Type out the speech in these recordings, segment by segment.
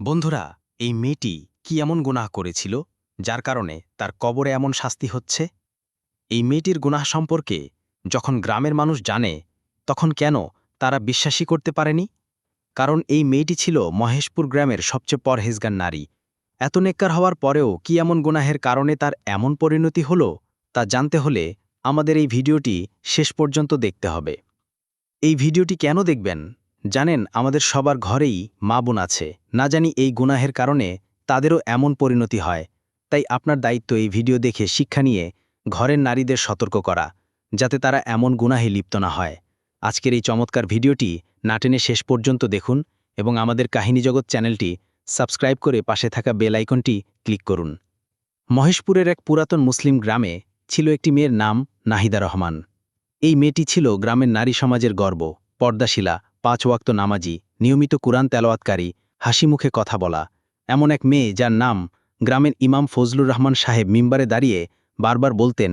বন্ধুরা, এই মেয়েটি কি এমন গুনাহ করেছিল, যার কারণে তার কবরে এমন শাস্তি হচ্ছে? এই মেয়েটির গুনাহ সম্পর্কে যখন গ্রামের মানুষ জানে, তখন কেন তারা বিশ্বাসই করতে পারেনি? কারণ এই মেয়েটি ছিল মহেশপুর গ্রামের সবচেয়ে পরহেজগান নারী। এত নেককার হওয়ার পরেও কি এমন গুনাহের কারণে তার এমন পরিণতি হল, তা জানতে হলে আমাদের এই ভিডিওটি শেষ পর্যন্ত দেখতে হবে। এই ভিডিওটি কেন দেখবেন? জানেন, আমাদের সবার ঘরেই মা বোন আছে। না জানি এই গুনাহের কারণে তাদেরও এমন পরিণতি হয়। তাই আপনার দায়িত্ব এই ভিডিও দেখে শিক্ষা নিয়ে ঘরের নারীদের সতর্ক করা, যাতে তারা এমন গুনাহে লিপ্ত না হয়। আজকের এই চমৎকার ভিডিওটি নাটেনে শেষ পর্যন্ত দেখুন এবং আমাদের কাহিনী জগৎ চ্যানেলটি সাবস্ক্রাইব করে পাশে থাকা বেল আইকনটি ক্লিক করুন। মহেশপুরের এক পুরাতন মুসলিম গ্রামে ছিল একটি মেয়ের নাম নাহিদা রহমান। এই মেয়েটি ছিল গ্রামের নারী সমাজের গর্ব, পর্দাশিলা পাঁচ ওয়াক্ত নামাজি, নিয়মিত কুরআন তেলাওয়াতকারী, হাসি মুখে কথা বলা। এমন এক মেয়ে যার নাম গ্রামের ইমাম ফজলুর রহমান সাহেব মিম্বারে দাঁড়িয়ে বারবার বলতেন,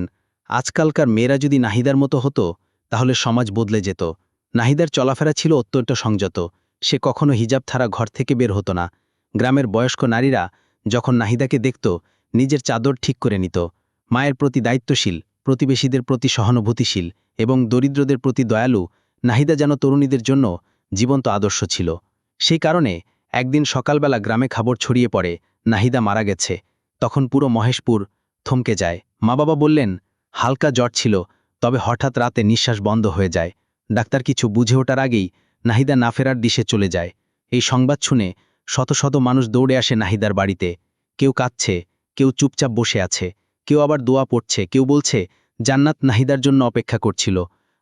আজকালকার মেয়েরা যদি নাহিদার মতো হতো, তাহলে সমাজ বদলে যেত। নাহিদার চলাফেরা ছিল অত্যন্ত সংযত। সে কখনো হিজাব ছাড়া ঘর থেকে বের হতো না। গ্রামের বয়স্ক নারীরা যখন নাহিদাকে দেখত, নিজের চাদর ঠিক করে নিত। মায়ের প্রতি দায়িত্বশীল, প্রতিবেশীদের প্রতি সহানুভূতিশীল এবং দরিদ্রদের প্রতি দয়ালু নাহিদা যেন তরুণীদের জন্য জীবন্ত আদর্শ ছিল। সেই কারণে একদিন সকালবেলা গ্রামে খবর ছড়িয়ে পড়ে, নাহিদা মারা গেছে। তখন পুরো মহেশপুর থমকে যায়। মা বাবা বললেন, হালকা জ্বর ছিল, তবে হঠাৎ রাতে নিঃশ্বাস বন্ধ হয়ে যায়। ডাক্তার কিছু বুঝে ওঠার আগেই নাহিদা না ফেরার দিশে চলে যায়। এই সংবাদ শুনে শত শত মানুষ দৌড়ে আসে নাহিদার বাড়িতে। কেউ কাঁদছে, কেউ চুপচাপ বসে আছে, কেউ আবার দোয়া পড়ছে, কেউ বলছে, জান্নাত নাহিদার জন্য অপেক্ষা করছিল।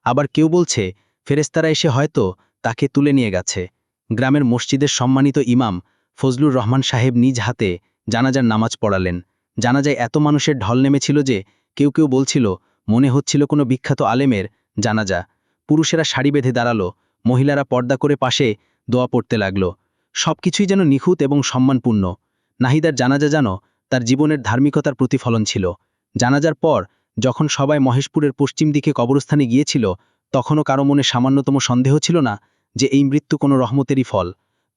আবার কেউ বলছে ফেরেস্তারা এসে হয়তো তাকে তুলে নিয়ে গেছে। গ্রামের মসজিদের সম্মানিত ইমাম ফজলুর রহমান সাহেব নিজ হাতে জানাজার নামাজ পড়ালেন। জানাজায় এত মানুষের ঢল নেমেছিল যে কেউ কেউ বলছিল, মনে হচ্ছিল কোনো বিখ্যাত আলেমের জানাজা। পুরুষেরা শাড়ি বেঁধে দাঁড়াল, মহিলারা পর্দা করে পাশে দোয়া পড়তে লাগল। সবকিছুই যেন নিখুঁত এবং সম্মানপূর্ণ। নাহিদার জানাজা যেন তার জীবনের ধার্মিকতার প্রতিফলন ছিল। জানাজার পর যখন সবাই মহেশপুরের পশ্চিম দিকে কবরস্থানে গিয়েছিল তখনও কারও মনে সামান্যতম সন্দেহ ছিল না যে এই মৃত্যু কোনো রহমতেরই ফল।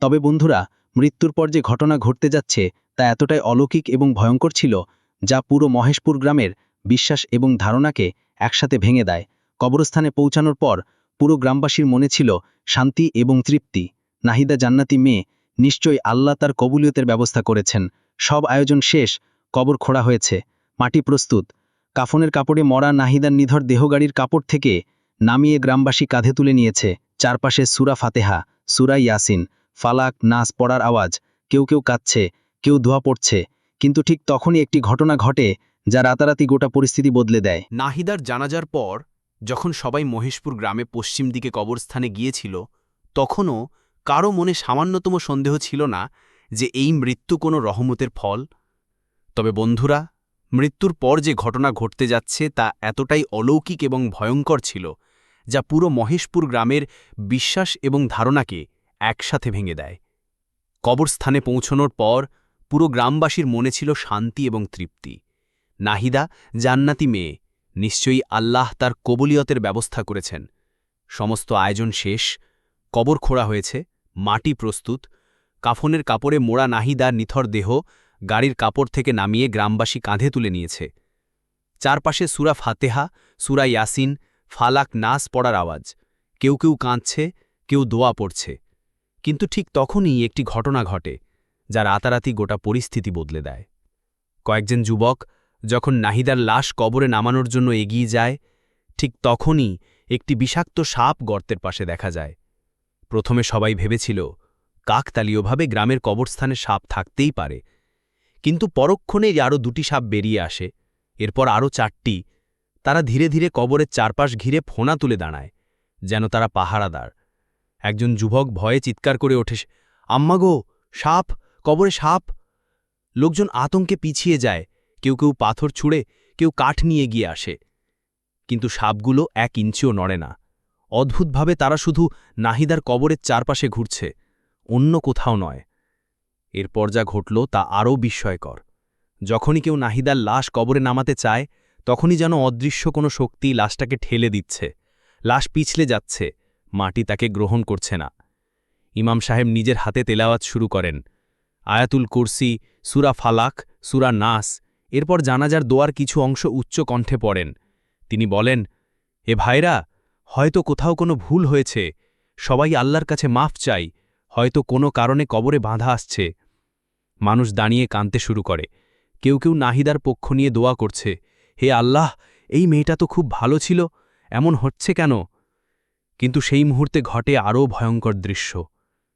তবে বন্ধুরা, মৃত্যুর পর যে ঘটনা ঘটতে যাচ্ছে তা এতটাই অলৌকিক এবং ভয়ঙ্কর ছিল যা পুরো মহেশপুর গ্রামের বিশ্বাস এবং ধারণাকে একসাথে ভেঙে দেয়। কবরস্থানে পৌঁছানোর পর পুরো গ্রামবাসীর মনে ছিল শান্তি এবং তৃপ্তি। নাহিদা জান্নাতি মেয়ে নিশ্চয়ই আল্লাহ তার কবুলিয়তের ব্যবস্থা করেছেন। সব আয়োজন শেষ, কবর খোঁড়া হয়েছে, মাটি প্রস্তুত। কাফনের কাপড়ে মরা নাহিদার নিধর দেহগাড়ির কাপড় থেকে নামিয়ে গ্রামবাসী কাঁধে তুলে নিয়েছে। চারপাশে সুরা ফাতেহা, সুরা ইয়াসিন, ফালাক, নাস পড়ার আওয়াজ। কেউ কেউ কাঁদছে, কেউ ধোয়া পড়ছে। কিন্তু ঠিক তখনই একটি ঘটনা ঘটে যা রাতারাতি গোটা পরিস্থিতি বদলে দেয়। নাহিদার জানাজার পর, যখন সবাই মহেশপুর গ্রামে পশ্চিম দিকে কবরস্থানে গিয়েছিল, তখনও কারও মনে সামান্যতম সন্দেহ ছিল না যে এই মৃত্যু কোনো রহমতের ফল। তবে বন্ধুরা, মৃত্যুর পর যে ঘটনা ঘটতে যাচ্ছে তা এতটাই অলৌকিক এবং ভয়ঙ্কর ছিল যা পুরো মহেশপুর গ্রামের বিশ্বাস এবং ধারণাকে একসাথে ভেঙে দেয়। কবরস্থানে পৌঁছনোর পর পুরো গ্রামবাসীর মনে ছিল শান্তি এবং তৃপ্তি। নাহিদা জান্নাতি মেয়ে, নিশ্চয়ই আল্লাহ তার কবুলিয়তের ব্যবস্থা করেছেন। সমস্ত আয়োজন শেষ, কবর খোঁড়া হয়েছে, মাটি প্রস্তুত, কাফনের কাপড়ে মোড়া নাহিদার নিথর দেহ গাড়ির কাপড় থেকে নামিয়ে গ্রামবাসী কাঁধে তুলে নিয়েছে। চারপাশে সুরা ফাতেহা, সুরা ইয়াসিন ফালাক নাস পড়ার আওয়াজ। কেউ কেউ কাঁদছে, কেউ দোয়া পড়ছে। কিন্তু ঠিক তখনই একটি ঘটনা ঘটে যা রাতারাতি গোটা পরিস্থিতি বদলে দেয়। কয়েকজন যুবক যখন নাহিদার লাশ কবরে নামানোর জন্য এগিয়ে যায়, ঠিক তখনই একটি বিষাক্ত সাপ গর্তের পাশে দেখা যায়। প্রথমে সবাই ভেবেছিল, কাকতালীয়ভাবে গ্রামের কবরস্থানে সাপ থাকতেই পারে। কিন্তু পরক্ষণেই আরও দুটি সাপ বেরিয়ে আসে, এরপর আরও চারটি তারা ধীরে ধীরে কবরের চারপাশ ঘিরে ফোনা তুলে দাঁড়ায়, যেন তারা পাহারাদার। একজন যুবক ভয়ে চিৎকার করে ওঠে, আম্মা গো, সাপ, কবরে সাপ! লোকজন আতঙ্কে পিছিয়ে যায়, কেউ কেউ পাথর ছুঁড়ে, কেউ কাঠ নিয়ে গিয়ে আসে। কিন্তু সাপগুলো এক ইঞ্চিও নড়ে না। অদ্ভুতভাবে তারা শুধু নাহিদার কবরের চারপাশে ঘুরছে, অন্য কোথাও নয়। এরপর যা ঘটল তা আরও বিস্ময়কর। যখনই কেউ নাহিদার লাশ কবরে নামাতে চায় তখনই যেন অদৃশ্য কোনো শক্তি লাশটাকে ঠেলে দিচ্ছে। লাশ পিছলে যাচ্ছে, মাটি তাকে গ্রহণ করছে না। ইমাম সাহেব নিজের হাতে তেলাওয়াত শুরু করেন। আয়াতুল কুরসি, সুরা ফালাক, সুরা নাস, এরপর জানাজার দোয়ার কিছু অংশ উচ্চ কণ্ঠে পড়েন। তিনি বলেন, এ ভাইরা, হয়তো কোথাও কোনো ভুল হয়েছে। সবাই আল্লাহর কাছে মাফ চাই, হয়তো কোনো কারণে কবরে বাঁধা আসছে। মানুষ দাঁড়িয়ে কাঁদতে শুরু করে। কেউ কেউ নাহিদার পক্ষ নিয়ে দোয়া করছে। হে আল্লাহ, এই মেয়েটা তো খুব ভালো ছিল, এমন হচ্ছে কেন? কিন্তু সেই মুহূর্তে ঘটে আরও ভয়ঙ্কর দৃশ্য।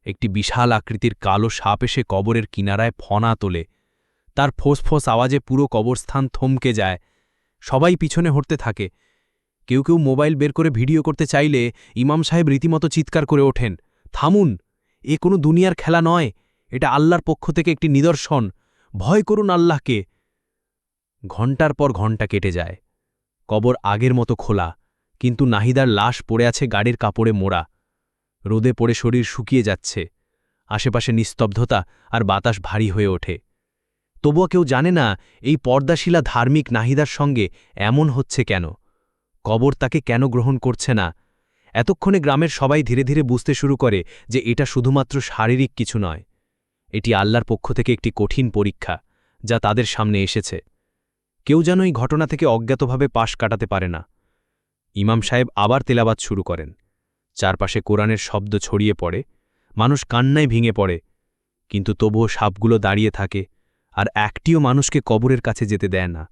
একটি বিশাল আকৃতির কালো সাপ এসে কবরের কিনারায় ফনা তোলে। তার ফোঁস আওয়াজে পুরো কবরস্থান থমকে যায়। সবাই পিছনে হটতে থাকে। কেউ কেউ মোবাইল বের করে ভিডিও করতে চাইলে ইমাম সাহেব রীতিমতো চিৎকার করে ওঠেন, থামুন, এ কোনো দুনিয়ার খেলা নয়, এটা আল্লাহর পক্ষ থেকে একটি নিদর্শন, ভয় করুন আল্লাহকে। ঘণ্টার পর ঘণ্টা কেটে যায়। কবর আগের মতো খোলা, কিন্তু নাহিদার লাশ পড়ে আছে গাড়ির কাপড়ে মোড়া। রোদে পড়ে শরীর শুকিয়ে যাচ্ছে। আশেপাশে নিস্তব্ধতা আর বাতাস ভারী হয়ে ওঠে। তবুও কেউ জানে না, এই পর্দাশিলা ধার্মিক নাহিদার সঙ্গে এমন হচ্ছে কেন? কবর তাকে কেন গ্রহণ করছে না? এতক্ষণে গ্রামের সবাই ধীরে ধীরে বুঝতে শুরু করে যে এটা শুধুমাত্র শারীরিক কিছু নয়। এটি আল্লাহর পক্ষ থেকে একটি কঠিন পরীক্ষা, যা তাদের সামনে এসেছে। কেউ যেন এই ঘটনা থেকে অজ্ঞাতভাবে পাশ কাটাতে পারে না। ইমাম সাহেব আবার তেলাবাদ শুরু করেন। চারপাশে কোরআনের শব্দ ছড়িয়ে পড়ে, মানুষ কান্নায় ভেঙে পড়ে, কিন্তু তবুও সাপগুলো দাঁড়িয়ে থাকে আর একটিও মানুষকে কবরের কাছে যেতে দেয় না।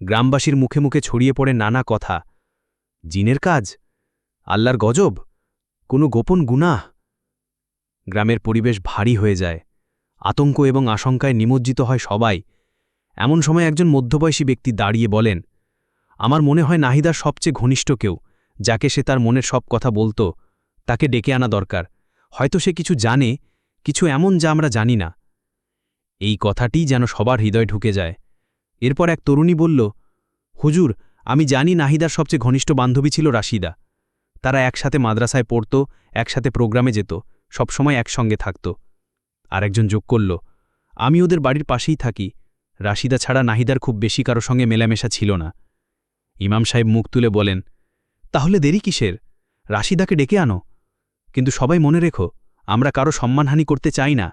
গ্রামবাসীর মুখে মুখে ছড়িয়ে পড়ে নানা কথা, জিনের কাজ? আল্লাহর গজব? কোনো গোপন গুনাহ? গ্রামের পরিবেশ ভারী হয়ে যায়, আতঙ্ক এবং আশঙ্কায় নিমজ্জিত হয় সবাই। এমন সময় একজন মধ্যবয়সী ব্যক্তি দাঁড়িয়ে বলেন, আমার মনে হয় নাহিদার সবচেয়ে ঘনিষ্ঠ কেউ, যাকে সে তার মনের সব কথা বলতো, তাকে ডেকে আনা দরকার। হয়তো সে কিছু জানে, কিছু এমন যা আমরা জানি না। এই কথাটি যেন সবার হৃদয় ঢুকে যায়। এরপর এক তরুণী বলল, হুজুর, আমি জানি নাহিদার সবচেয়ে ঘনিষ্ঠ বান্ধবী ছিল রাশিদা। তারা একসাথে মাদ্রাসায় পড়ত, একসাথে প্রোগ্রামে যেত, সবসময় একসঙ্গে থাকত। আরেকজন যোগ করল, আমি ওদের বাড়ির পাশেই থাকি রাশিদা ছাড়া নাহিদার খুব বেশি কারও সঙ্গে মেলামেশা ছিল না। ইমাম সাহেব মুখ তুলে বলেন, তাহলে দেরি কিসের? রাশিদাকে ডেকে আনো। কিন্তু সবাই মনে রেখো, আমরা কারও সম্মানহানি করতে চাই না।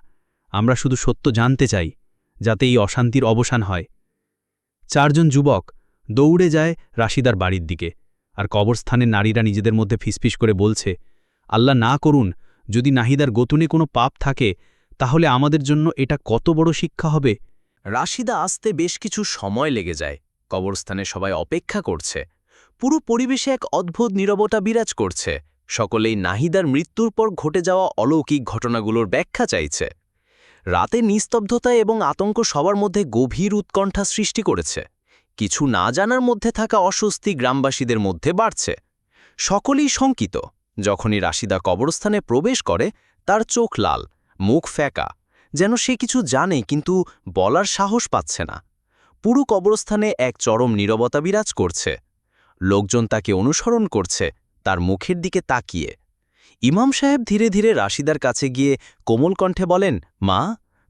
আমরা শুধু সত্য জানতে চাই, যাতে এই অশান্তির অবসান হয়। চারজন যুবক দৌড়ে যায় রাশিদার বাড়ির দিকে, আর কবরস্থানের নারীরা নিজেদের মধ্যে ফিসফিস করে বলছে, আল্লাহ না করুন, যদি নাহিদার গোতুনে কোনো পাপ থাকে, তাহলে আমাদের জন্য এটা কত বড় শিক্ষা হবে? রাশিদা আসতে বেশ কিছু সময় লেগে যায়। কবরস্থানে সবাই অপেক্ষা করছে। পুরো পরিবেশে এক অদ্ভুত নীরবতা বিরাজ করছে। সকলেই নাহিদার মৃত্যুর পর ঘটে যাওয়া অলৌকিক ঘটনাগুলোর ব্যাখ্যা চাইছে। রাতে নিস্তব্ধতা এবং আতঙ্ক সবার মধ্যে গভীর উৎকণ্ঠা সৃষ্টি করেছে। কিছু না জানার মধ্যে থাকা অস্বস্তি গ্রামবাসীদের মধ্যে বাড়ছে। সকলেই শঙ্কিত। যখনই রাশিদা কবরস্থানে প্রবেশ করে, তার চোখ লাল, মুখ ফ্যাকা। যেন সে কিছু জানে কিন্তু বলার সাহস পাচ্ছে না। পুরো কবরস্থানে এক চরম নীরবতা বিরাজ করছে। লোকজন তাকে অনুসরণ করছে, তার মুখের দিকে তাকিয়ে। ইমাম সাহেব ধীরে ধীরে রাশিদার কাছে গিয়ে কোমল কণ্ঠে বলেন, মা,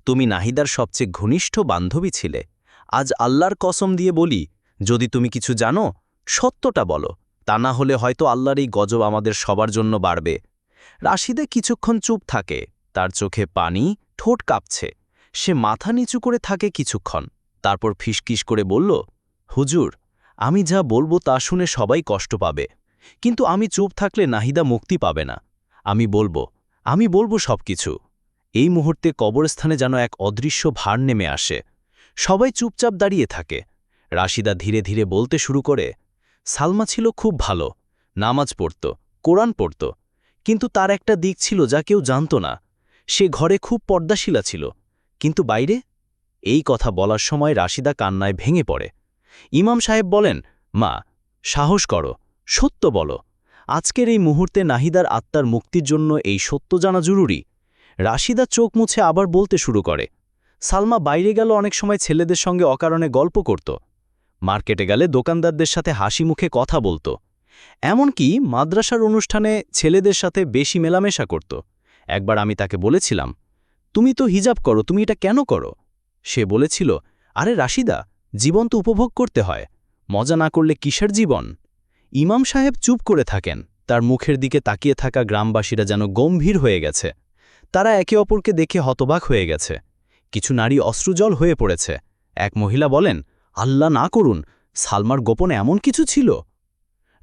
তুমি নাহিদার সবচেয়ে ঘনিষ্ঠ বান্ধবী ছিলে। আজ আল্লাহর কসম দিয়ে বলি, যদি তুমি কিছু জানো, সত্যটা বলো। তা না হলে হয়তো আল্লাহর এই গজব আমাদের সবার জন্য বাড়বে। রাশিদে কিছুক্ষণ চুপ থাকে। তার চোখে পানি ঠোঁট কাঁপছে। সে মাথা নিচু করে থাকে কিছুক্ষণ। তারপর ফিসকিস করে বলল, হুজুর, আমি যা বলব তা শুনে সবাই কষ্ট পাবে। কিন্তু আমি চুপ থাকলে নাহিদা মুক্তি পাবে না। আমি বলব আমি বলব সবকিছু। এই মুহূর্তে কবরস্থানে যেন এক অদৃশ্য ভার নেমে আসে। সবাই চুপচাপ দাঁড়িয়ে থাকে। রাশিদা ধীরে ধীরে বলতে শুরু করে, সালমা ছিল খুব ভালো। নামাজ পড়ত, কোরআন পড়ত। কিন্তু তার একটা দিক ছিল যা কেউ জানত না। সে ঘরে খুব পর্দাশীলা ছিল, কিন্তু বাইরে এই কথা বলার সময় রাশিদা কান্নায় ভেঙে পড়ে। ইমাম সাহেব বলেন, মা, সাহস করো, সত্য বলো। আজকের এই মুহূর্তে নাহিদার আত্মার মুক্তির জন্য এই সত্য জানা জরুরি। রাশিদা চোখ মুছে আবার বলতে শুরু করে, সালমা বাইরে গেল অনেক সময় ছেলেদের সঙ্গে অকারণে গল্প করত। মার্কেটে গেলে দোকানদারদের সাথে হাসি মুখে কথা বলতো। এমনকি মাদ্রাসার অনুষ্ঠানে ছেলেদের সাথে বেশি মেলামেশা করত। একবার আমি তাকে বলেছিলাম, তুমি তো হিজাব করো, তুমি এটা কেন করো? সে বলেছিল, আরে রাশিদা, জীবন তো উপভোগ করতে হয়, মজা না করলে কিসের জীবন? ইমাম সাহেব চুপ করে থাকেন, তার মুখের দিকে তাকিয়ে থাকা গ্রামবাসীরা যেন গম্ভীর হয়ে গেছে। তারা একে অপরকে দেখে হতবাক হয়ে গেছে। কিছু নারী অশ্রুজল হয়ে পড়েছে। এক মহিলা বলেন, আল্লাহ না করুন, সালমার গোপনে এমন কিছু ছিল?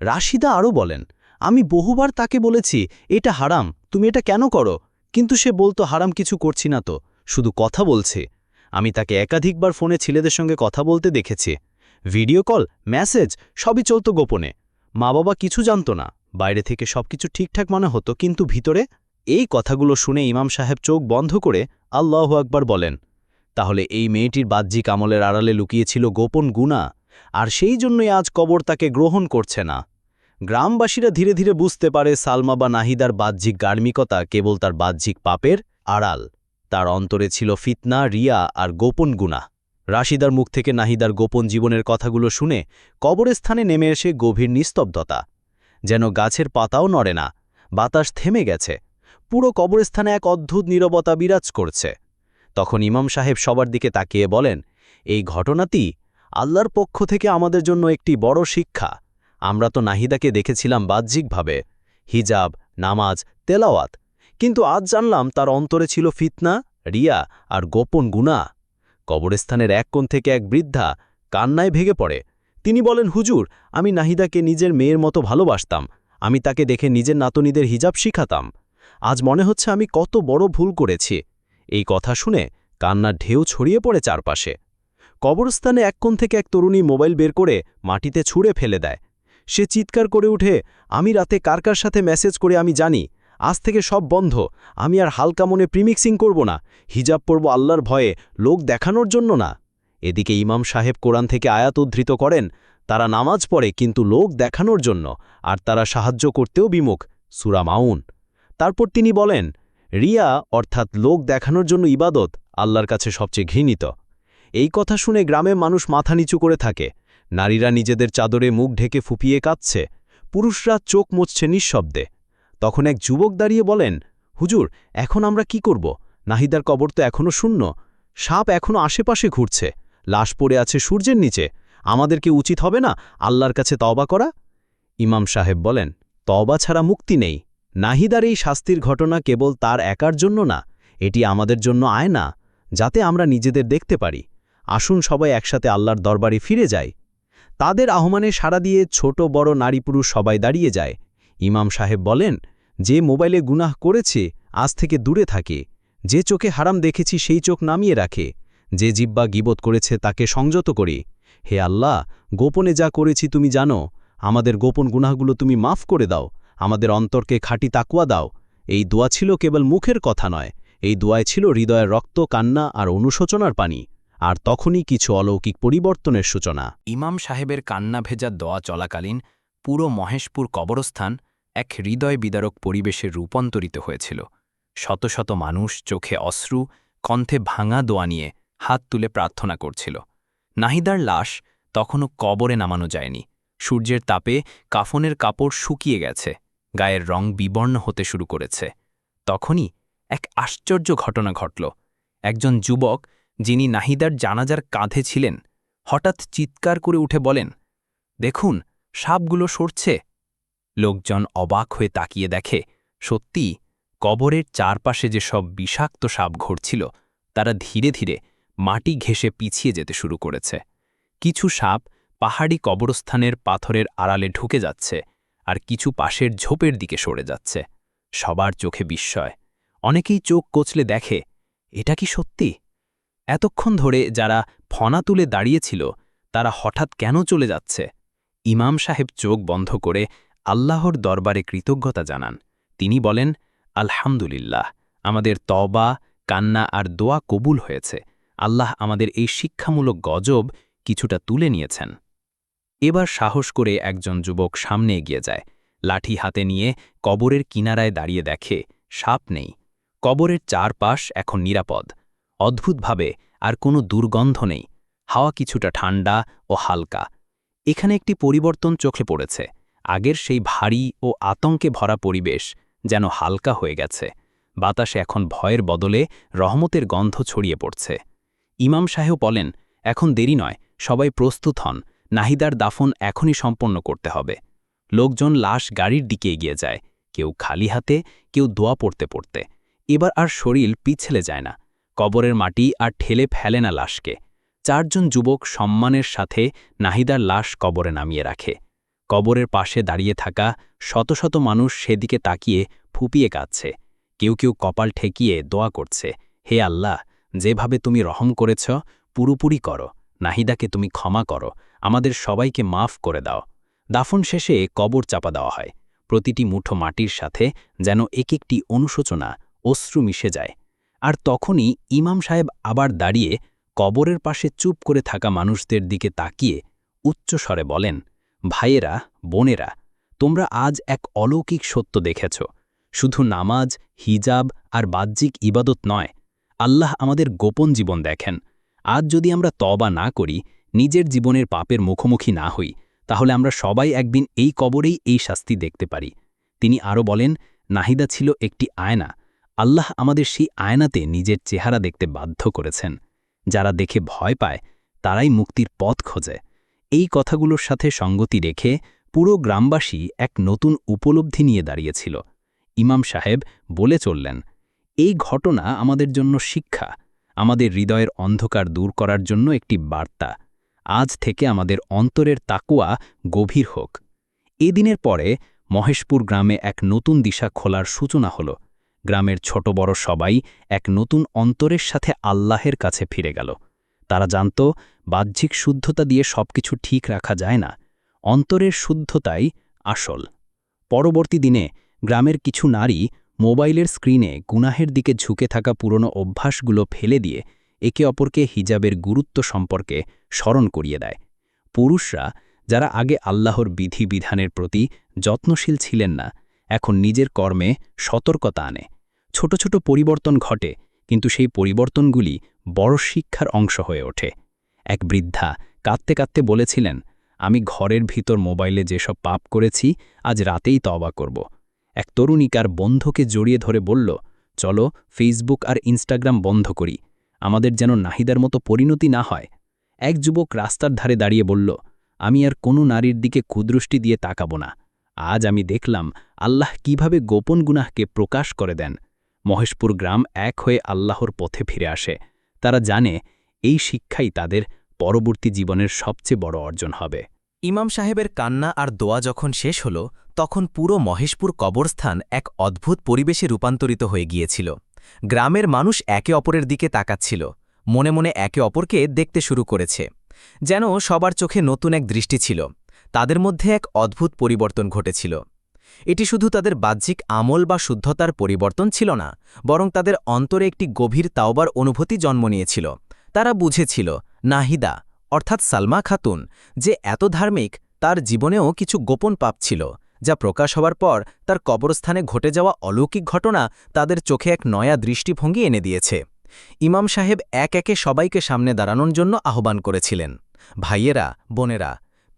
রাশিদা আরও বলেন আমি বহুবার তাকে বলেছি, এটা হারাম, তুমি এটা কেন করো? কিন্তু সে বলতো, হারাম কিছু করছি না তো, শুধু কথা বলছে। আমি তাকে একাধিকবার ফোনে ছেলেদের সঙ্গে কথা বলতে দেখেছি। ভিডিও কল, মেসেজ, সবই চলত গোপনে। মা বাবা কিছু জানতো না, বাইরে থেকে সবকিছু ঠিকঠাক মনে হতো, কিন্তু ভিতরে এই কথাগুলো শুনে ইমাম সাহেব চোখ বন্ধ করে আল্লাহ আকবার বলেন, তাহলে এই মেয়েটির বাহ্যিক আমলের আড়ালে লুকিয়েছিল গোপন গুণা আর সেই জন্যই আজ কবর তাকে গ্রহণ করছে না। গ্রামবাসীরা ধীরে ধীরে বুঝতে পারে সালমা বা নাহিদার বাহ্যিক গার্মিকতা কেবল তার বাহ্যিক পাপের আড়াল। তার অন্তরে ছিল ফিতনা, রিয়া আর গোপন গুণা রাশিদার মুখ থেকে নাহিদার গোপন জীবনের কথাগুলো শুনে কবরস্থানে নেমে এসে গভীর নিস্তব্ধতা। যেন গাছের পাতাও নড়ে না, বাতাস থেমে গেছে। পুরো কবরস্থানে এক অদ্ভুত নীরবতা বিরাজ করছে। তখন ইমাম সাহেব সবার দিকে তাকিয়ে বলেন, এই ঘটনাটি আল্লাহর পক্ষ থেকে আমাদের জন্য একটি বড় শিক্ষা। আমরা তো নাহিদাকে দেখেছিলাম বাহ্যিকভাবে, হিজাব, নামাজ, তেলাওয়াত। কিন্তু আজ জানলাম তার অন্তরে ছিল ফিতনা, রিয়া আর গোপন গুণা কবরস্থানের এক কোণ থেকে এক বৃদ্ধা কান্নায় ভেঙে পড়ে। তিনি বলেন, হুজুর, আমি নাহিদাকে নিজের মেয়ের মতো ভালোবাসতাম। আমি তাকে দেখে নিজের নাতনিদের হিজাব শিখাতাম। আজ মনে হচ্ছে আমি কত বড় ভুল করেছি। এই কথা শুনে কান্নার ঢেউ ছড়িয়ে পড়ে চারপাশে। কবরস্থানে এক কোণ থেকে এক তরুণী মোবাইল বের করে মাটিতে ছুঁড়ে ফেলে দেয়। সে চিৎকার করে উঠে, আমি রাতে কার কার সাথে মেসেজ করে আমি জানি, আজ থেকে সব বন্ধ, আমি আর হালকা মনে প্রিমিক্সিং করব না, হিজাব পরব আল্লাহর ভয়ে, লোক দেখানোর জন্য না। এদিকে ইমাম সাহেব কোরআন থেকে আয়াত উদ্ধৃত করেন, তারা নামাজ পড়ে কিন্তু লোক দেখানোর জন্য, আর তারা সাহায্য করতেও বিমুখ। সুরা মাউন। তারপর তিনি বলেন, রিয়া অর্থাৎ লোক দেখানোর জন্য ইবাদত আল্লাহর কাছে সবচেয়ে ঘৃণিত। এই কথা শুনে গ্রামে মানুষ মাথা নিচু করে থাকে। নারীরা নিজেদের চাদরে মুখ ঢেকে ফুপিয়ে কাঁদছে। পুরুষরা চোখ মুছছে নিঃশব্দে। তখন এক যুবক দাঁড়িয়ে বলেন, হুজুর, এখন আমরা কি করব? নাহিদার কবর তো এখনও শূন্য। সাপ এখনও আশেপাশে ঘুরছে। লাশ পড়ে আছে সূর্যের নিচে। আমাদেরকে উচিত হবে না আল্লাহর কাছে তওবা করা? ইমাম সাহেব বলেন, তওবা ছাড়া মুক্তি নেই। নাহিদার এই শাস্তির ঘটনা কেবল তার একার জন্য না, এটি আমাদের জন্য আয় না যাতে আমরা নিজেদের দেখতে পারি। আসুন সবাই একসাথে আল্লাহর দরবারে ফিরে যাই। তাদের আহ্বানে সাড়া দিয়ে ছোট বড় নারী পুরুষ সবাই দাঁড়িয়ে যায়। ইমাম সাহেব বলেন, যে মোবাইলে গুনাহ করেছে, আজ থেকে দূরে থাকে। যে চোখে হারাম দেখেছি, সেই চোখ নামিয়ে রাখে। যে জিব্বা গিবত করেছে, তাকে সংযত করি। হে আল্লাহ, গোপনে যা করেছি তুমি জানো। আমাদের গোপন গুনাহগুলো তুমি মাফ করে দাও। আমাদের অন্তরকে খাঁটি তাকুয়া দাও। এই দোয়া ছিল কেবল মুখের কথা নয়। এই দোয়ায় ছিল হৃদয়ের রক্ত, কান্না আর অনুশোচনার পানি। আর তখনই কিছু অলৌকিক পরিবর্তনের সূচনা। ইমাম সাহেবের কান্না ভেজা দোয়া চলাকালীন পুরো মহেশপুর কবরস্থান এক হৃদয় বিদারক পরিবেশে রূপান্তরিত হয়েছিল। শত শত মানুষ চোখে অশ্রু, কণ্ঠে ভাঙা দোয়া নিয়ে হাত তুলে প্রার্থনা করছিল। নাহিদার লাশ তখনও কবরে নামানো যায়নি। সূর্যের তাপে কাফনের কাপড় শুকিয়ে গেছে, গায়ের রং বিবর্ণ হতে শুরু করেছে। তখনই এক আশ্চর্য ঘটনা ঘটল। একজন যুবক যিনি নাহিদার জানাজার কাঁধে ছিলেন, হঠাৎ চিৎকার করে উঠে বলেন, দেখুন, সাপগুলো সরছে। লোকজন অবাক হয়ে তাকিয়ে দেখে, সত্যি, কবরের চারপাশে যে সব বিষাক্ত সাপ ঘটছিল তারা ধীরে ধীরে মাটি ঘেঁষে পিছিয়ে যেতে শুরু করেছে। কিছু সাপ পাহাড়ি কবরস্থানের পাথরের আড়ালে ঢুকে যাচ্ছে আর কিছু পাশের ঝোপের দিকে সরে যাচ্ছে। সবার চোখে বিস্ময়। অনেকেই চোখ কচলে দেখে, এটা কি সত্যি? এতক্ষণ ধরে যারা ফনা তুলে দাঁড়িয়েছিল, তারা হঠাৎ কেন চলে যাচ্ছে? ইমাম সাহেব চোখ বন্ধ করে আল্লাহর দরবারে কৃতজ্ঞতা জানান। তিনি বলেন, আলহামদুলিল্লাহ, আমাদের তবা কান্না আর দোয়া কবুল হয়েছে। আল্লাহ আমাদের এই শিক্ষামূলক গজব কিছুটা তুলে নিয়েছেন। এবার সাহস করে একজন যুবক সামনে এগিয়ে যায়। লাঠি হাতে নিয়ে কবরের কিনারায় দাঁড়িয়ে দেখে সাপ নেই। কবরের চারপাশ এখন নিরাপদ। অদ্ভুতভাবে আর কোনো দুর্গন্ধ নেই, হাওয়া কিছুটা ঠান্ডা ও হালকা। এখানে একটি পরিবর্তন চোখে পড়েছে, আগের সেই ভারী ও আতঙ্কে ভরা পরিবেশ যেন হালকা হয়ে গেছে, বাতাসে এখন ভয়ের বদলে রহমতের গন্ধ ছড়িয়ে পড়ছে। ইমাম সাহেব বলেন, এখন দেরি নয়, সবাই প্রস্তুত হন, নাহিদার দাফন এখনই সম্পন্ন করতে হবে। লোকজন লাশ গাড়ির দিকে এগিয়ে যায়, কেউ খালি হাতে, কেউ দোয়া পড়তে পড়তে। এবার আর শরীর পিছলে যায় না কবরের মাটি আর ঠেলে ফেলে না লাশকে। চারজন যুবক সম্মানের সাথে নাহিদার লাশ কবরে নামিয়ে রাখে। কবরের পাশে দাঁড়িয়ে থাকা শত শত মানুষ সেদিকে তাকিয়ে ফুপিয়ে কাঁদছে। কেউ কেউ কপাল ঠেকিয়ে দোয়া করছে, হে আল্লাহ, যেভাবে তুমি রহম করেছ, পুরোপুরি করো। নাহিদাকে তুমি ক্ষমা করো। আমাদের সবাইকে মাফ করে দাও। দাফন শেষে কবর চাপা দেওয়া হয়। প্রতিটি মুঠো মাটির সাথে যেন এক একটি অনুশোচনা অশ্রু মিশে যায়। আর তখনই ইমাম সাহেব আবার দাঁড়িয়ে কবরের পাশে চুপ করে থাকা মানুষদের দিকে তাকিয়ে উচ্চস্বরে বলেন, ভাইয়েরা, বোনেরা, তোমরা আজ এক অলৌকিক সত্য দেখেছ। শুধু নামাজ, হিজাব আর বাহ্যিক ইবাদত নয়, আল্লাহ আমাদের গোপন জীবন দেখেন। আজ যদি আমরা তবা না করি, নিজের জীবনের পাপের মুখোমুখি না হই, তাহলে আমরা সবাই একদিন এই কবরেই এই শাস্তি দেখতে পারি। তিনি আরও বলেন, নাহিদা ছিল একটি আয়না আল্লাহ আমাদের সেই আয়নাতে নিজের চেহারা দেখতে বাধ্য করেছেন। যারা দেখে ভয় পায়, তারাই মুক্তির পথ খোঁজে। এই কথাগুলোর সাথে সঙ্গতি রেখে পুরো গ্রামবাসী এক নতুন উপলব্ধি নিয়ে দাঁড়িয়েছিল। ইমাম সাহেব বলে চললেন, এই ঘটনা আমাদের জন্য শিক্ষা। আমাদের হৃদয়ের অন্ধকার দূর করার জন্য একটি বার্তা। আজ থেকে আমাদের অন্তরের তাকুয়া গভীর হোক। এ দিনের পরে মহেশপুর গ্রামে এক নতুন দিশা খোলার সূচনা হল। গ্রামের ছোট বড় সবাই এক নতুন অন্তরের সাথে আল্লাহের কাছে ফিরে গেল। তারা জানত, বাহ্যিক শুদ্ধতা দিয়ে সবকিছু ঠিক রাখা যায় না। অন্তরের শুদ্ধতাই আসল। পরবর্তী দিনে গ্রামের কিছু নারী মোবাইলের স্ক্রিনে গুনাহের দিকে ঝুঁকে থাকা পুরনো অভ্যাসগুলো ফেলে দিয়ে একে অপরকে হিজাবের গুরুত্ব সম্পর্কে স্মরণ করিয়ে দেয়। পুরুষরা যারা আগে আল্লাহর বিধিবিধানের প্রতি যত্নশীল ছিলেন না, এখন নিজের কর্মে সতর্কতা আনে। ছোট ছোট পরিবর্তন ঘটে, কিন্তু সেই পরিবর্তনগুলি বড় শিক্ষার অংশ হয়ে ওঠে। এক বৃদ্ধা কাঁদতে কাঁদতে বলেছিলেন, আমি ঘরের ভিতর মোবাইলে যেসব পাপ করেছি, আজ রাতেই তওবা করব। এক তরুণিকার বন্ধকে জড়িয়ে ধরে বলল, চলো ফেসবুক আর ইনস্টাগ্রাম বন্ধ করি, আমাদের যেন নাহিদার মতো পরিণতি না হয়। এক যুবক রাস্তার ধারে দাঁড়িয়ে বলল, আমি আর কোনো নারীর দিকে কুদৃষ্টি দিয়ে তাকাবো না। আজ আমি দেখলাম আল্লাহ কীভাবে গোপন গুনাহকে প্রকাশ করে দেন। মহেশপুর গ্রাম এক হয়ে আল্লাহর পথে ফিরে আসে। তারা জানে এই শিক্ষাই তাদের পরবর্তী জীবনের সবচেয়ে বড় অর্জন হবে। ইমাম সাহেবের কান্না আর দোয়া যখন শেষ হল, তখন পুরো মহেশপুর কবরস্থান এক অদ্ভুত পরিবেশে রূপান্তরিত হয়ে গিয়েছিল। গ্রামের মানুষ একে অপরের দিকে তাকাচ্ছিল, মনে মনে একে অপরকে দেখতে শুরু করেছে। যেন সবার চোখে নতুন এক দৃষ্টি ছিল, তাদের মধ্যে এক অদ্ভুত পরিবর্তন ঘটেছিল। এটি শুধু তাদের বাহ্যিক আমল বা শুদ্ধতার পরিবর্তন ছিল না, বরং তাদের অন্তরে একটি গভীর তাওবার অনুভূতি জন্ম নিয়েছিল। তারা বুঝেছিল, নাহিদা, অর্থাৎ সালমা খাতুন, যে এত ধার্মিক, তার জীবনেও কিছু গোপন পাপ ছিল, যা প্রকাশ হওয়ার পর তার কবরস্থানে ঘটে যাওয়া অলৌকিক ঘটনা তাদের চোখে এক নয়া দৃষ্টিভঙ্গি এনে দিয়েছে। ইমাম সাহেব এক একে সবাইকে সামনে দাঁড়ানোর জন্য আহ্বান করেছিলেন। ভাইয়েরা, বোনেরা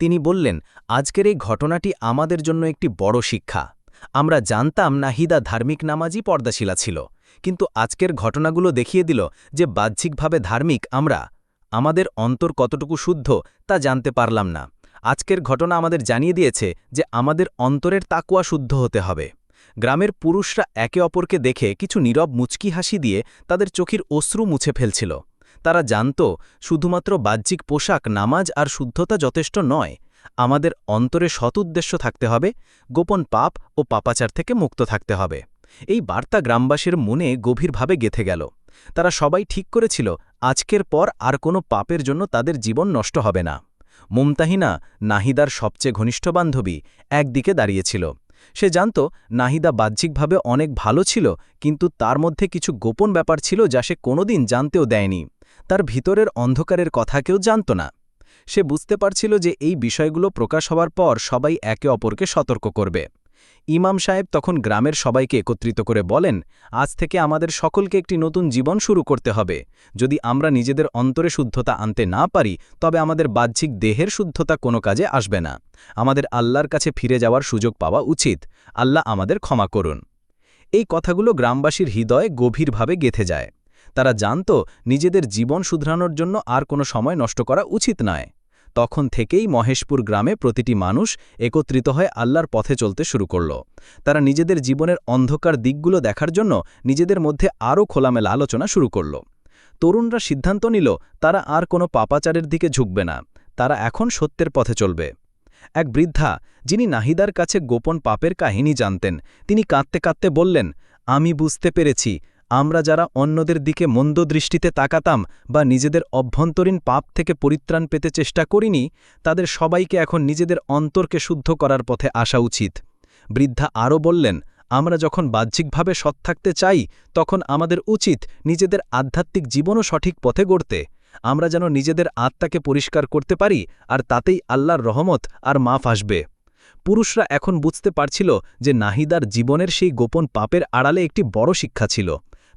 তিনি বললেন, আজকের এই ঘটনাটি আমাদের জন্য একটি বড় শিক্ষা। আমরা জানতাম নাহিদা ধার্মিক নামাজই পর্দাশীলা ছিল, কিন্তু আজকের ঘটনাগুলো দেখিয়ে দিল যে বাহ্যিকভাবে ধার্মিক আমরা। আমাদের অন্তর কতটুকু শুদ্ধ তা জানতে পারলাম না। আজকের ঘটনা আমাদের জানিয়ে দিয়েছে যে আমাদের অন্তরের তাকুয়া শুদ্ধ হতে হবে। গ্রামের পুরুষরা একে অপরকে দেখে কিছু নীরব মুচকি হাসি দিয়ে তাদের চোখের অশ্রু মুছে ফেলছিল। তারা জানত, শুধুমাত্র বাহ্যিক পোশাক, নামাজ আর শুদ্ধতা যথেষ্ট নয়। আমাদের অন্তরে সৎ উদ্দেশ্য থাকতে হবে, গোপন পাপ ও পাপাচার থেকে মুক্ত থাকতে হবে। এই বার্তা গ্রামবাসীর মনে গভীরভাবে গেথে গেল। তারা সবাই ঠিক করেছিল, আজকের পর আর কোনো পাপের জন্য তাদের জীবন নষ্ট হবে না। মুমতাহিনা, নাহিদার সবচেয়ে ঘনিষ্ঠ বান্ধবী, একদিকে দাঁড়িয়েছিল। সে জানত, নাহিদা বাহ্যিকভাবে অনেক ভালো ছিল, কিন্তু তার মধ্যে কিছু গোপন ব্যাপার ছিল যা সে কোনোদিন জানতেও দেয়নি। তার ভিতরের অন্ধকারের কথা কেউ জানত না। সে বুঝতে পারছিল যে এই বিষয়গুলো প্রকাশ হওয়ার পর সবাই একে অপরকে সতর্ক করবে। ইমাম সাহেব তখন গ্রামের সবাইকে একত্রিত করে বলেন, আজ থেকে আমাদের সকলকে একটি নতুন জীবন শুরু করতে হবে। যদি আমরা নিজেদের অন্তরে শুদ্ধতা আনতে না পারি, তবে আমাদের বাহ্যিক দেহের শুদ্ধতা কোনো কাজে আসবে না। আমাদের আল্লাহর কাছে ফিরে যাওয়ার সুযোগ পাওয়া উচিত। আল্লাহ আমাদের ক্ষমা করুন। এই কথাগুলো গ্রামবাসীর হৃদয়ে গভীরভাবে গেথে যায়। তারা জানত নিজেদের জীবন শুধরানোর জন্য আর কোনো সময় নষ্ট করা উচিত নয়। তখন থেকেই মহেশপুর গ্রামে প্রতিটি মানুষ একত্রিত হয়ে আল্লাহর পথে চলতে শুরু করল। তারা নিজেদের জীবনের অন্ধকার দিকগুলো দেখার জন্য নিজেদের মধ্যে আরও খোলামেলা আলোচনা শুরু করল। তরুণরা সিদ্ধান্ত নিল, তারা আর কোনো পাপাচারের দিকে ঝুঁকবে না, তারা এখন সত্যের পথে চলবে। এক বৃদ্ধা, যিনি নাহিদার কাছে গোপন পাপের কাহিনী জানতেন, তিনি কাঁদতে কাঁদতে বললেন, আমি বুঝতে পেরেছি আমরা যারা অন্যদের দিকে মন্দ দৃষ্টিতে তাকাতাম বা নিজেদের অভ্যন্তরীণ পাপ থেকে পরিত্রাণ পেতে চেষ্টা করিনি, তাদের সবাইকে এখন নিজেদের অন্তরকে শুদ্ধ করার পথে আসা উচিত। বৃদ্ধা আরও বললেন, আমরা যখন বাহ্যিকভাবে সৎ থাকতে চাই, তখন আমাদের উচিত নিজেদের আধ্যাত্মিক জীবনও সঠিক পথে গড়তে। আমরা যেন নিজেদের আত্মাকে পরিষ্কার করতে পারি, আর তাতেই আল্লাহর রহমত আর মাফ আসবে। পুরুষরা এখন বুঝতে পারছিল যে নাহিদার জীবনের সেই গোপন পাপের আড়ালে একটি বড় শিক্ষা ছিল।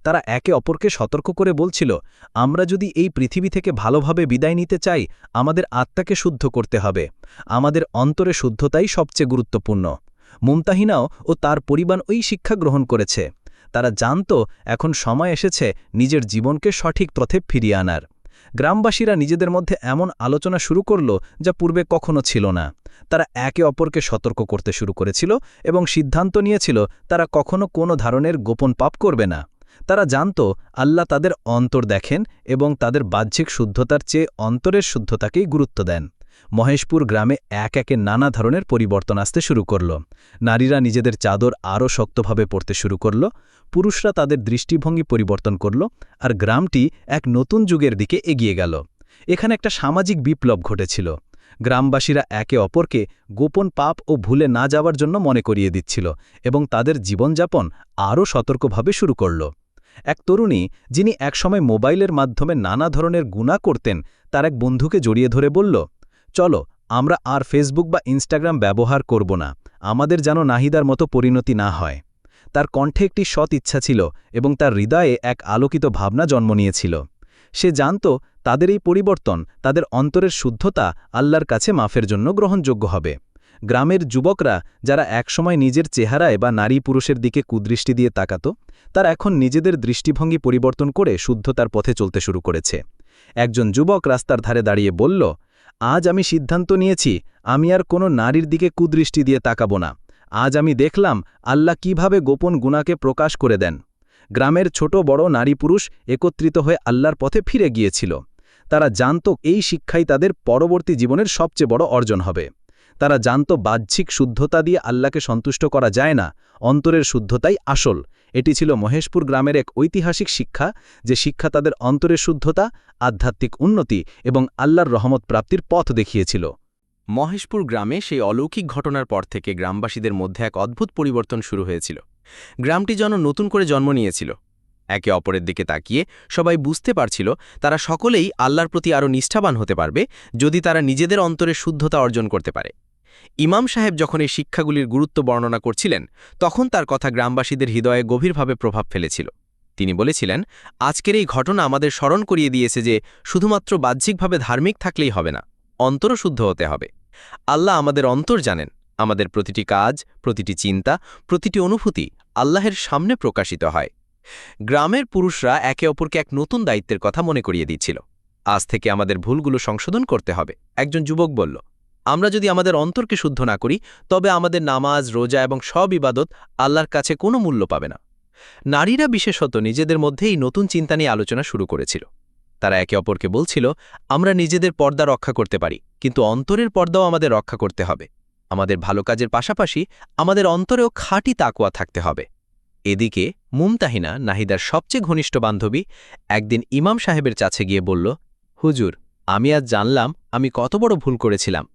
তারা একে অপরকে সতর্ক করে বলছিল, আমরা যদি এই পৃথিবী থেকে ভালোভাবে বিদায় নিতে চাই, আমাদের আত্মাকে শুদ্ধ করতে হবে। আমাদের অন্তরে শুদ্ধতাই সবচেয়ে গুরুত্বপূর্ণ। মুমতাহিনাও ও তার পরিবার ওই শিক্ষা গ্রহণ করেছে। তারা জানত, এখন সময় এসেছে নিজের জীবনকে সঠিক পথে ফিরিয়ে আনার। গ্রামবাসীরা নিজেদের মধ্যে এমন আলোচনা শুরু করল যা পূর্বে কখনো ছিল না। তারা একে অপরকে সতর্ক করতে শুরু করেছিল এবং সিদ্ধান্ত নিয়েছিল, তারা কখনো কোনো ধরনের গোপন পাপ করবে না। তারা জানত, আল্লাহ তাদের অন্তর দেখেন এবং তাদের বাহ্যিক শুদ্ধতার চেয়ে অন্তরের শুদ্ধতাকেই গুরুত্ব দেন। মহেশপুর গ্রামে এক একে নানা ধরনের পরিবর্তন আসতে শুরু করল। নারীরা নিজেদের চাদর আরও শক্তভাবে পড়তে শুরু করল, পুরুষরা তাদের দৃষ্টিভঙ্গি পরিবর্তন করল আর গ্রামটি এক নতুন যুগের দিকে এগিয়ে গেল। এখানে একটা সামাজিক বিপ্লব ঘটেছিল। গ্রামবাসীরা একে অপরকে গোপন পাপ ও ভুলে না যাওয়ার জন্য মনে করিয়ে দিচ্ছিল এবং তাদের জীবনযাপন আরও সতর্কভাবে শুরু করল। এক তরুণী যিনি একসময় মোবাইলের মাধ্যমে নানা ধরনের গুণা করতেন, তার এক বন্ধুকে জড়িয়ে ধরে বলল, চলো, আমরা আর ফেসবুক বা ইনস্টাগ্রাম ব্যবহার করব না, আমাদের যেন নাহিদার মতো পরিণতি না হয়। তার কণ্ঠে একটি সৎ ইচ্ছা ছিল এবং তার হৃদয়ে এক আলোকিত ভাবনা জন্ম নিয়েছিল। সে জানত তাদের এই পরিবর্তন, তাদের অন্তরের শুদ্ধতা আল্লাহর কাছে মাফের জন্য গ্রহণযোগ্য হবে। গ্রামের যুবকরা, যারা একসময় নিজের চেহারায় বা নারী পুরুষের দিকে কুদৃষ্টি দিয়ে তাকাত, তারা এখন নিজেদের দৃষ্টিভঙ্গি পরিবর্তন করে শুদ্ধতার পথে চলতে শুরু করেছে। একজন যুবক রাস্তার ধারে দাঁড়িয়ে বলল, আজ আমি সিদ্ধান্ত নিয়েছি, আমি আর কোনো নারীর দিকে কুদৃষ্টি দিয়ে তাকাব না। আজ আমি দেখলাম, আল্লাহ কীভাবে গোপন গুণাকে প্রকাশ করে দেন। গ্রামের ছোট বড় নারী পুরুষ একত্রিত হয়ে আল্লাহর পথে ফিরে গিয়েছিল। তারা জানত এই শিক্ষাই তাদের পরবর্তী জীবনের সবচেয়ে বড় অর্জন হবে। তারা জানত বাহ্যিক শুদ্ধতা দিয়ে আল্লাহকে সন্তুষ্ট করা যায় না, অন্তরের শুদ্ধতাই আসল। এটি ছিল মহেশপুর গ্রামের এক ঐতিহাসিক শিক্ষা, যে শিক্ষা তাদের অন্তরের শুদ্ধতা, আধ্যাত্মিক উন্নতি এবং আল্লাহর রহমত প্রাপ্তির পথ দেখিয়েছিল। মহেশপুর গ্রামে সেই অলৌকিক ঘটনার পর থেকে গ্রামবাসীদের মধ্যে এক অদ্ভুত পরিবর্তন শুরু হয়েছিল। গ্রামটি যেন নতুন করে জন্ম নিয়েছিল। একে অপরের দিকে তাকিয়ে সবাই বুঝতে পারছিল, তারা সকলেই আল্লাহর প্রতি আরও নিষ্ঠাবান হতে পারবে, যদি তারা নিজেদের অন্তরে শুদ্ধতা অর্জন করতে পারে। ইমাম সাহেব যখন এই শিক্ষাগুলির গুরুত্ব বর্ণনা করছিলেন, তখন তার কথা গ্রামবাসীদের হৃদয়ে গভীরভাবে প্রভাব ফেলেছিল। তিনি বলেছিলেন, আজকের এই ঘটনা আমাদের স্মরণ করিয়ে দিয়েছে যে শুধুমাত্র বাহ্যিকভাবে ধার্মিক থাকলেই হবে না অন্তরও শুদ্ধ হতে হবে। আল্লাহ আমাদের অন্তর জানেন, আমাদের প্রতিটি কাজ, প্রতিটি চিন্তা, প্রতিটি অনুভূতি আল্লাহের সামনে প্রকাশিত হয়। গ্রামের পুরুষরা একে অপরকে এক নতুন দায়িত্বের কথা মনে করিয়ে দিচ্ছিল। আজ থেকে আমাদের ভুলগুলো সংশোধন করতে হবে। একজন যুবক বলল আমরা যদি আমাদের অন্তরকে শুদ্ধ না করি, তবে আমাদের নামাজ, রোজা এবং সব ইবাদত আল্লাহর কাছে কোনো মূল্য পাবে না। নারীরা বিশেষত নিজেদের মধ্যেই নতুন চিন্তা নিয়ে আলোচনা শুরু করেছিল। তারা একে অপরকে বলছিল, আমরা নিজেদের পর্দা রক্ষা করতে পারি, কিন্তু অন্তরের পর্দাও আমাদের রক্ষা করতে হবে। আমাদের ভালো কাজের পাশাপাশি আমাদের অন্তরেও খাঁটি তাকুয়া থাকতে হবে। এদিকে মুমতাহিনা, নাহিদার সবচেয়ে ঘনিষ্ঠ বান্ধবী, একদিন ইমাম সাহেবের কাছে গিয়ে বলল, হুজুর, আমি আজ জানলাম আমি কত বড় ভুল করেছিলাম।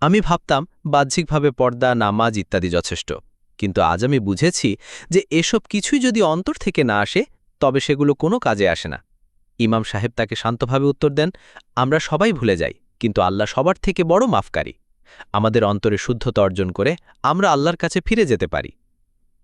আমি ভাবতাম বাহ্যিকভাবে পর্দা, নামাজ ইত্যাদি যথেষ্ট। কিন্তু আজ আমি বুঝেছি যে এসব কিছুই যদি অন্তর থেকে না আসে, তবে সেগুলো কোনো কাজে আসে না। ইমাম সাহেব তাকে শান্তভাবে উত্তর দেন, আমরা সবাই ভুলে যাই, কিন্তু আল্লাহ সবার থেকে বড় মাফকারী। আমাদের অন্তরে শুদ্ধতা অর্জন করে আমরা আল্লাহর কাছে ফিরে যেতে পারি।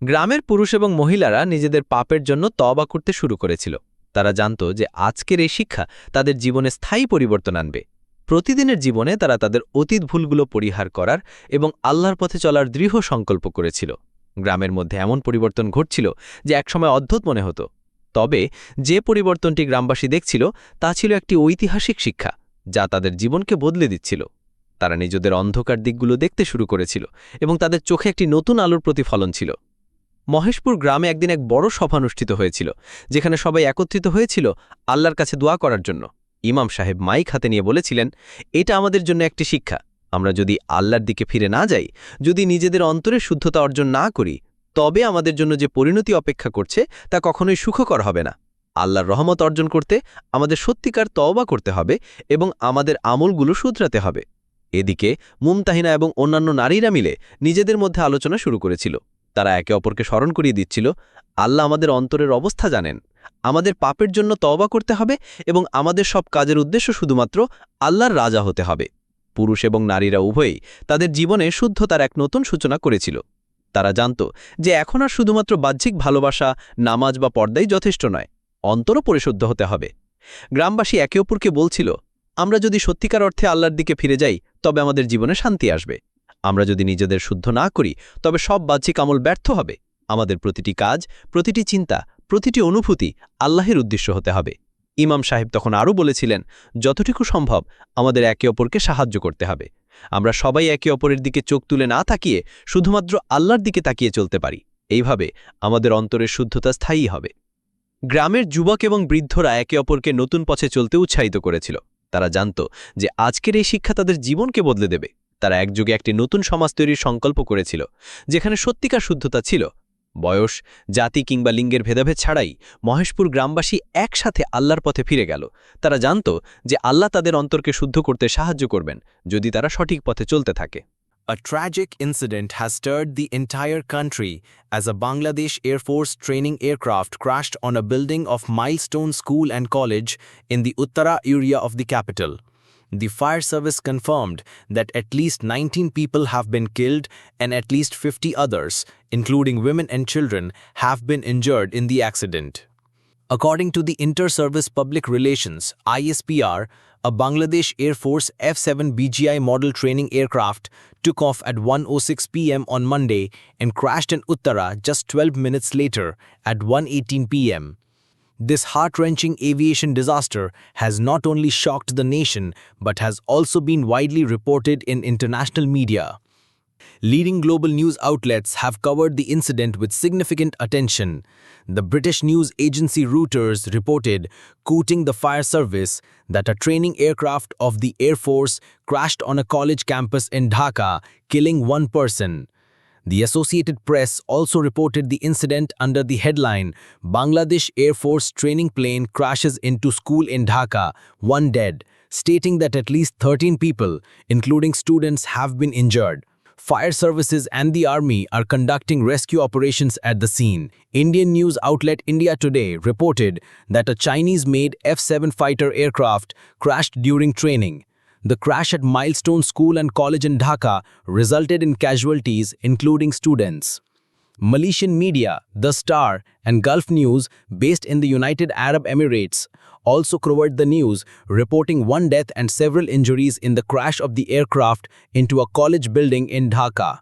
গ্রামের পুরুষ এবং মহিলারা নিজেদের পাপের জন্য তবা করতে শুরু করেছিল। তারা জানত যে আজকের এই শিক্ষা তাদের জীবনে স্থায়ী পরিবর্তন আনবে। প্রতিদিনের জীবনে তারা তাদের অতীত ভুলগুলো পরিহার করার এবং আল্লাহর পথে চলার দৃঢ় সংকল্প করেছিল। গ্রামের মধ্যে এমন পরিবর্তন ঘটছিল যে একসময় অদ্ভুত মনে হতো। তবে যে পরিবর্তনটি গ্রামবাসী দেখছিল, তা ছিল একটি ঐতিহাসিক শিক্ষা, যা তাদের জীবনকে বদলে দিচ্ছিল। তারা নিজেদের অন্ধকার দিকগুলো দেখতে শুরু করেছিল এবং তাদের চোখে একটি নতুন আলোর প্রতিফলন ছিল। মহেশপুর গ্রামে একদিন এক বড় সভা অনুষ্ঠিত হয়েছিল, যেখানে সবাই একত্রিত হয়েছিল আল্লাহর কাছে দোয়া করার জন্য। ইমাম সাহেব মাইক হাতে নিয়ে বলেছিলেন, এটা আমাদের জন্য একটি শিক্ষা। আমরা যদি আল্লাহর দিকে ফিরে না যাই, যদি নিজেদের অন্তরের শুদ্ধতা অর্জন না করি, তবে আমাদের জন্য যে পরিণতি অপেক্ষা করছে, তা কখনোই সুখকর হবে না। আল্লাহর রহমত অর্জন করতে আমাদের সত্যিকার তওবা করতে হবে এবং আমাদের আমলগুলো শুধরাতে হবে। এদিকে মুমতাহিনা এবং অন্যান্য নারীরা মিলে নিজেদের মধ্যে আলোচনা শুরু করেছিল। তারা একে অপরকে স্মরণ করিয়ে দিচ্ছিল, আল্লাহ আমাদের অন্তরের অবস্থা জানেন। আমাদের পাপের জন্য তওবা করতে হবে এবং আমাদের সব কাজের উদ্দেশ্য শুধুমাত্র আল্লাহর রাজা হতে হবে। পুরুষ এবং নারীরা উভয়েই তাদের জীবনে শুদ্ধতার এক নতুন সূচনা করেছিল। তারা জানত যে এখন আর শুধুমাত্র বাহ্যিক ভালোবাসা, নামাজ বা পর্দাই যথেষ্ট নয়, অন্তরও পরিশুদ্ধ হতে হবে। গ্রামবাসী একে অপরকে বলছিল, আমরা যদি সত্যিকার অর্থে আল্লাহর দিকে ফিরে যাই, তবে আমাদের জীবনে শান্তি আসবে। আমরা যদি নিজেদের শুদ্ধ না করি, তবে সব বাহ্যিক আমল ব্যর্থ হবে। আমাদের প্রতিটি কাজ, প্রতিটি চিন্তা প্রতিটি অনুভূতি আল্লাহের উদ্দেশ্য হতে হবে। ইমাম সাহেব তখন আরও বলেছিলেন, যতটুকু সম্ভব আমাদের একে অপরকে সাহায্য করতে হবে। আমরা সবাই একে অপরের দিকে চোখ তুলে না তাকিয়ে শুধুমাত্র আল্লাহর দিকে তাকিয়ে চলতে পারি। এইভাবে আমাদের অন্তরের শুদ্ধতা স্থায়ী হবে। গ্রামের যুবক এবং বৃদ্ধরা একে অপরকে নতুন পথে চলতে উৎসাহিত করেছিল। তারা জানত যে আজকের এই শিক্ষা তাদের জীবনকে বদলে দেবে। তারা একযোগে একটি নতুন সমাজ তৈরির সংকল্প করেছিল, যেখানে সত্যিকার শুদ্ধতা ছিল। বয়স জাতি কিংবা লিঙ্গের ভেদাভেদ ছাড়াই মহেশপুর গ্রামবাসী একসাথে আল্লাহর পথে ফিরে গেল তারা জানত যে আল্লাহ তাদের অন্তরকে শুদ্ধ করতে সাহায্য করবেন যদি তারা সঠিক পথে চলতে থাকে A tragic incident has stirred the entire country as a Bangladesh Air Force training aircraft crashed on a building of Milestone School and College in the Uttara area of the capital. The fire service confirmed that at least 19 people have been killed and at least 50 others, including women and children, have been injured in the accident. According to the Inter-Service Public Relations ISPR, a Bangladesh Air Force F-7 BGI model training aircraft took off at 1:06 p.m. on Monday and crashed in Uttara just 12 minutes later at 1:18 p.m. This heart-wrenching aviation disaster has not only shocked the nation but has also been widely reported in international media. Leading global news outlets have covered the incident with significant attention. The British news agency Reuters reported, quoting the fire service, that a training aircraft of the Air Force crashed on a college campus in Dhaka, killing one person. The Associated Press also reported the incident under the headline Bangladesh Air Force training plane crashes into school in Dhaka, one dead, stating that at least 13 people, including students, have been injured. Fire services and the army are conducting rescue operations at the scene. Indian news outlet India Today reported that a Chinese-made F-7 fighter aircraft crashed during training. The crash at Milestone School and College in Dhaka resulted in casualties, including students. Malaysian media, The Star, and Gulf News, based in the United Arab Emirates, also covered the news, reporting one death and several injuries in the crash of the aircraft into a college building in Dhaka.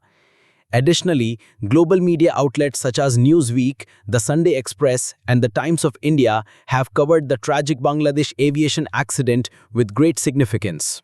Additionally, global media outlets such as Newsweek, The Sunday Express, and The Times of India have covered the tragic Bangladesh aviation accident with great significance.